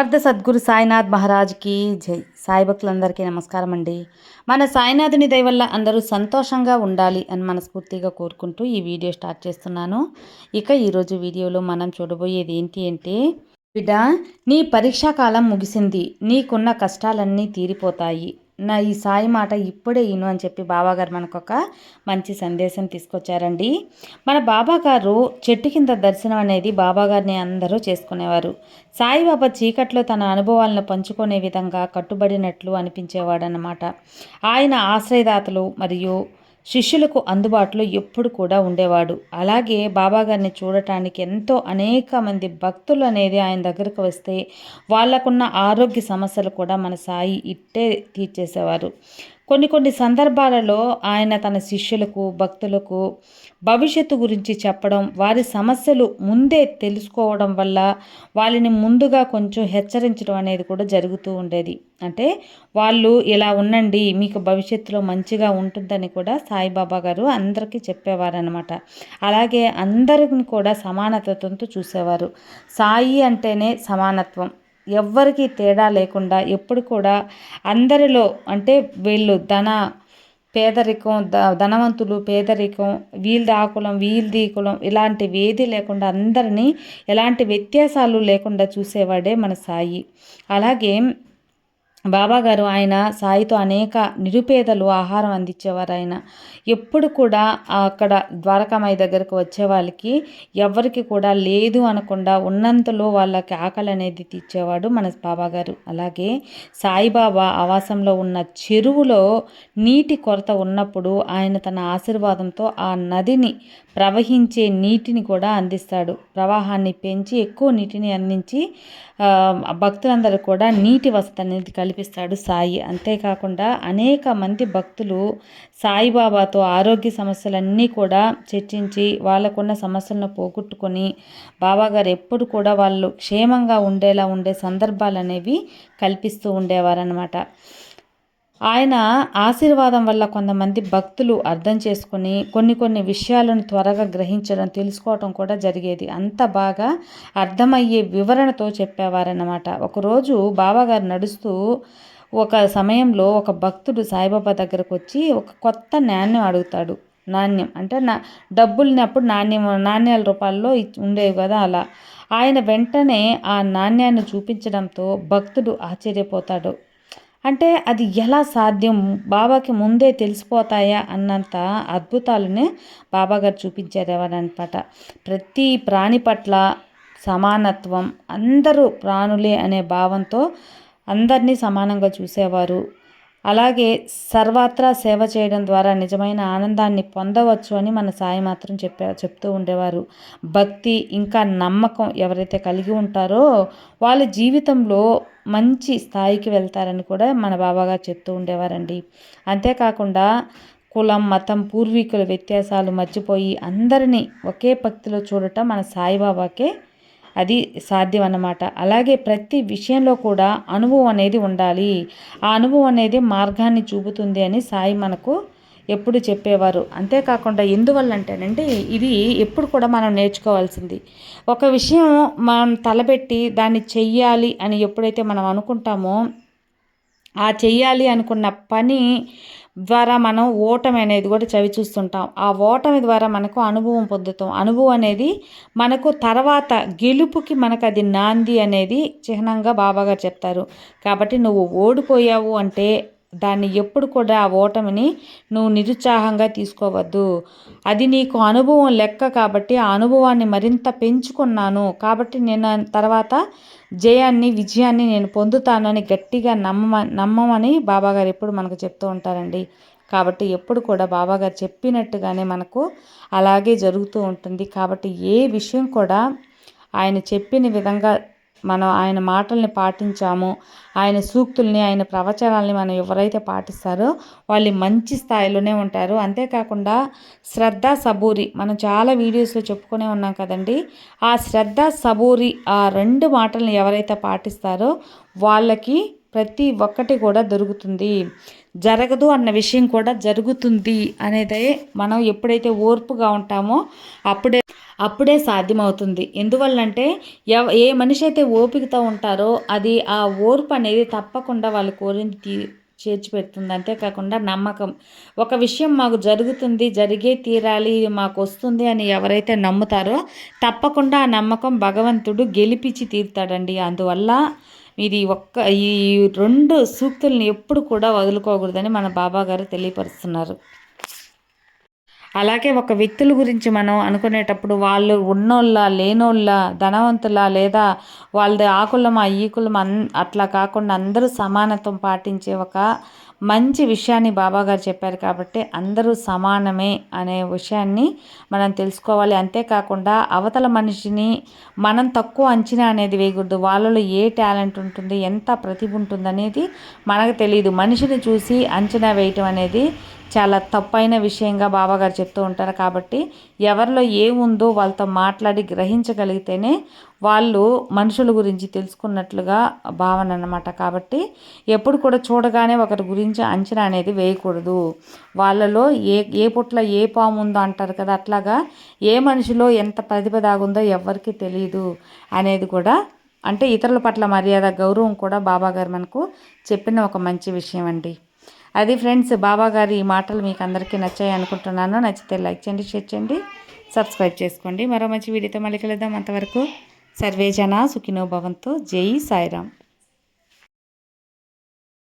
అర్ధ సద్గురు సాయినాథ్ మహారాజ్కి జై. సాయి భక్తులందరికీ నమస్కారం అండి మన సాయినాథుని దయ వల్ల అందరూ సంతోషంగా ఉండాలి అని మనస్ఫూర్తిగా కోరుకుంటూ ఈ వీడియో స్టార్ట్ చేస్తున్నాను. ఇక ఈరోజు వీడియోలో మనం చూడబోయేది ఏంటి అంటే బిడ్డ నీ పరీక్షా కాలం ముగిసింది. నీకున్న కష్టాలన్నీ తీరిపోతాయి. నా ఈ సాయి మాట ఇప్పుడే ఇను అని చెప్పి బాబాగారు మనకు ఒక మంచి సందేశం తీసుకొచ్చారండి. మన బాబాగారు చెట్టు కింద దర్శనం అనేది బాబాగారిని అందరూ చేసుకునేవారు. సాయిబాబా చీకట్లో తన అనుభవాలను పంచుకునే విధంగా కట్టుబడినట్లు అనిపించేవాడనమాట ఆయన ఆశ్రయదాతలు మరియు శిష్యులకు అందుబాటులో ఎప్పుడు కూడా ఉండేవాడు. అలాగే బాబాగారిని చూడటానికి ఎంతో అనేక మంది భక్తులు అనేది ఆయన దగ్గరకు వస్తే వాళ్ళకున్న ఆరోగ్య సమస్యలు కూడా మన సాయి ఇట్టే తీర్చేసేవారు. కొన్ని కొన్ని సందర్భాలలో ఆయన తన శిష్యులకు భక్తులకు భవిష్యత్తు గురించి చెప్పడం వారి సమస్యలు ముందే తెలుసుకోవడం వల్ల వాళ్ళని ముందుగా కొంచెం హెచ్చరించడం అనేది కూడా జరుగుతూ ఉండేది. అంటే వాళ్ళు ఇలా ఉండండి మీకు భవిష్యత్తులో మంచిగా ఉంటుందని కూడా సాయిబాబా గారు అందరికీ చెప్పేవారనమాట అలాగే అందరిని కూడా సమానత్వంతో చూసేవారు. సాయి అంటేనే సమానత్వం. ఎవ్వరికీ తేడా లేకుండా ఎప్పుడు కూడా అందరిలో అంటే వీళ్ళు ధన పేదరికం ద ధనవంతులు పేదరికం వీళ్ళది ఆ కులం వీళ్ళది కులం ఇలాంటి ఏది లేకుండా అందరినీ ఎలాంటి వ్యత్యాసాలు లేకుండా చూసేవాడే మన సాయి. అలాగే బాబాగారు ఆయన సాయితో అనేక నిరుపేదలు ఆహారం అందించేవారు ఆయన ఎప్పుడు కూడా అక్కడ ద్వారకామాయి దగ్గరకు వచ్చే వాళ్ళకి ఎవరికి కూడా లేదు అనకుండా ఉన్నంతలో వాళ్ళకి ఆకలి అనేది తీర్చేవాడు మన బాబాగారు. అలాగే సాయిబాబా ఆవాసంలో ఉన్న చెరువులో నీటి కొరత ఉన్నప్పుడు ఆయన తన ఆశీర్వాదంతో ఆ నదిని ప్రవహించే నీటిని కూడా అందిస్తాడు. ప్రవాహాన్ని పెంచి ఎక్కువ నీటిని అందించి భక్తులందరూ కూడా నీటి వసతి అనేది కలిపి కల్పిస్తాడు సాయి. అంతేకాకుండా అనేక మంది భక్తులు సాయిబాబాతో ఆరోగ్య సమస్యలన్నీ కూడా చర్చించి వాళ్ళకున్న సమస్యలను పోగొట్టుకొని బాబాగారు ఎప్పుడు కూడా వాళ్ళు క్షేమంగా ఉండేలా ఉండే సందర్భాలు అనేవి కల్పిస్తూ ఉండేవారనమాట ఆయన ఆశీర్వాదం వల్ల కొంతమంది భక్తులు అర్థం చేసుకుని కొన్ని కొన్ని విషయాలను త్వరగా గ్రహించడం తెలుసుకోవటం కూడా జరిగేది. అంత బాగా అర్థమయ్యే వివరణతో చెప్పేవారన్నమాట. ఒకరోజు బాబాగారు నడుస్తూ ఒక సమయంలో ఒక భక్తుడు సాయిబాబా దగ్గరకు వచ్చి ఒక కొత్త నాణ్యం అడుగుతాడు. నాణ్యం అంటే నా డబ్బుల్ని అప్పుడు నాణ్యం నాణ్యాల రూపాల్లో ఉండేవి కదా అలా. ఆయన వెంటనే ఆ నాణ్యాన్ని చూపించడంతో భక్తుడు ఆశ్చర్యపోతాడు. అంటే అది ఎలా సాధ్యం? బాబాకి ముందే తెలిసిపోతాయా? అన్నంత అద్భుతాలని బాబాగారు చూపించేదేవారనమాట ప్రతి ప్రాణి పట్ల సమానత్వం అందరూ ప్రాణులే అనే భావంతో అందరినీ సమానంగా చూసేవారు. అలాగే సర్వత్రా సేవ చేయడం ద్వారా నిజమైన ఆనందాన్ని పొందవచ్చు అని మన సాయి మాత్రం చెప్పా చెప్తూ ఉండేవారు. భక్తి ఇంకా నమ్మకం ఎవరైతే కలిగి ఉంటారో వాళ్ళ జీవితంలో మంచి స్థాయికి వెళ్తారని కూడా మన బాబాగారు చెప్తూ ఉండేవారండి. అంతేకాకుండా కులం మతం పూర్వీకుల వ్యత్యాసాలు మర్చిపోయి అందరినీ ఒకే భక్తిలో చూడటం మన సాయిబాబాకే అది సాధ్యం అన్నమాట అలాగే ప్రతి విషయంలో కూడా అనుభవం అనేది ఉండాలి. ఆ అనుభవం అనేది మార్గాన్ని చూపుతుంది అని సాయి మనకు ఎప్పుడు చెప్పేవారు. అంతేకాకుండా ఎందువల్ల అంటేనంటే ఇది ఎప్పుడు కూడా మనం నేర్చుకోవాల్సింది. ఒక విషయం మనం తలపెట్టి దాన్ని చెయ్యాలి అని ఎప్పుడైతే మనం అనుకుంటామో ఆ చెయ్యాలి అనుకున్న పని ద్వారా మనం ఓటమి అనేది కూడా చవి చూస్తుంటాం. ఆ ఓటమి ద్వారా మనకు అనుభవం పొందుతాం. అనుభవం అనేది మనకు తర్వాత గెలుపుకి మనకు అది నాంది అనేది చిహ్నంగా బాబాగారు చెప్తారు. కాబట్టి నువ్వు ఓడిపోయావు అంటే దాన్ని ఎప్పుడు కూడా ఆ ఓటమిని నువ్వు నిరుత్సాహంగా తీసుకోవద్దు. అది నీకు అనుభవం లెక్క కాబట్టి ఆ అనుభవాన్ని మరింత పెంచుకున్నాను. కాబట్టి నేను తర్వాత జయాన్ని విజయాన్ని నేను పొందుతానని గట్టిగా నమ్మ నమ్మమని బాబాగారు ఎప్పుడు మనకు చెప్తూ ఉంటారండి. కాబట్టి ఎప్పుడు కూడా బాబాగారు చెప్పినట్టుగానే మనకు అలాగే జరుగుతూ ఉంటుంది. కాబట్టి ఏ విషయం కూడా ఆయన చెప్పిన విధంగా మనం ఆయన మాటల్ని పాటించాము ఆయన సూక్తుల్ని ఆయన ప్రవచనాల్ని మనం ఎవరైతే పాటిస్తారో వాళ్ళు మంచి స్థాయిలోనే ఉంటారు. అంతేకాకుండా శ్రద్ధ సబూరి మనం చాలా వీడియోస్లో చెప్పుకునే ఉన్నాం కదండి ఆ శ్రద్ధ సబూరి ఆ రెండు మాటల్ని ఎవరైతే పాటిస్తారో వాళ్ళకి ప్రతి ఒక్కటి కూడా దొరుకుతుంది. జరగదు అన్న విషయం కూడా జరుగుతుంది అనేదే మనం ఎప్పుడైతే ఓర్పుగా ఉంటామో అప్పుడే అప్పుడే సాధ్యమవుతుంది. ఎందువల్లంటే ఎవ ఏ మనిషి అయితే ఓపికతో ఉంటారో అది ఆ ఓర్పు అనేది తప్పకుండా వాళ్ళు కోరింది తీ చేర్చి పెడుతుంది అంతేకాకుండా నమ్మకం. ఒక విషయం మాకు జరుగుతుంది జరిగే తీరాలి ఇది మాకు వస్తుంది అని ఎవరైతే నమ్ముతారో తప్పకుండా ఆ నమ్మకం భగవంతుడు గెలిపించి తీరుతాడండి. అందువల్ల ఇది ఒక్క ఈ రెండు సూక్తుల్ని ఎప్పుడు కూడా వదులుకోకూడదని మన బాబా గారు తెలియపరుస్తున్నారు. అలాగే ఒక వ్యక్తుల గురించి మనం అనుకునేటప్పుడు వాళ్ళు ఉన్నోళ్ళ లేనోళ్ళ ధనవంతుల లేదా వాళ్ళది ఆ ఈకులం ఈ అన్ అట్లా కాకుండా అందరూ సమానత్వం పాటించే ఒక మంచి విషయాన్ని బాబాగారు చెప్పారు కాబట్టి అందరూ సమానమే అనే విషయాన్ని మనం తెలుసుకోవాలి. అంతేకాకుండా అవతల మనిషిని మనం తక్కువ అంచనా అనేది వేయకూడదు. వాళ్ళలో ఏ టాలెంట్ ఉంటుంది ఎంత ప్రతిభ ఉంటుంది అనేది మనకు తెలియదు మనిషిని చూసి అంచనా వేయటం అనేది చాలా తప్పైన విషయంగా బాబాగారు చెప్తూ ఉంటారు. కాబట్టి ఎవరిలో ఏముందో వాళ్ళతో మాట్లాడి గ్రహించగలిగితేనే వాళ్ళు మనుషుల గురించి తెలుసుకున్నట్లుగా భావన అన్నమాట. కాబట్టి ఎప్పుడు కూడా చూడగానే ఒకరి గురించి అంచనా అనేది వేయకూడదు. వాళ్ళలో ఏ ఏ పుట్ల ఏ పాము ఉందో అంటారు కదా అట్లాగా ఏ మనిషిలో ఎంత ప్రతిభ దాగుందో ఎవరికి తెలియదు అనేది కూడా అంటే ఇతరుల పట్ల మర్యాద గౌరవం కూడా బాబాగారు మనకు చెప్పిన ఒక మంచి విషయం అండి. అది ఫ్రెండ్స్ బాబా గారి ఈ మాటలు మీకు అందరికీ నచ్చాయి అనుకుంటున్నాను. నచ్చితే లైక్ చేయండి షేర్ చేయండి సబ్స్క్రైబ్ చేసుకోండి. మరో మంచి వీడియోతో మళ్ళీ కలుద్దాం. అంతవరకు సర్వేజన సుఖినో భవంతు. జై సాయిరామ్.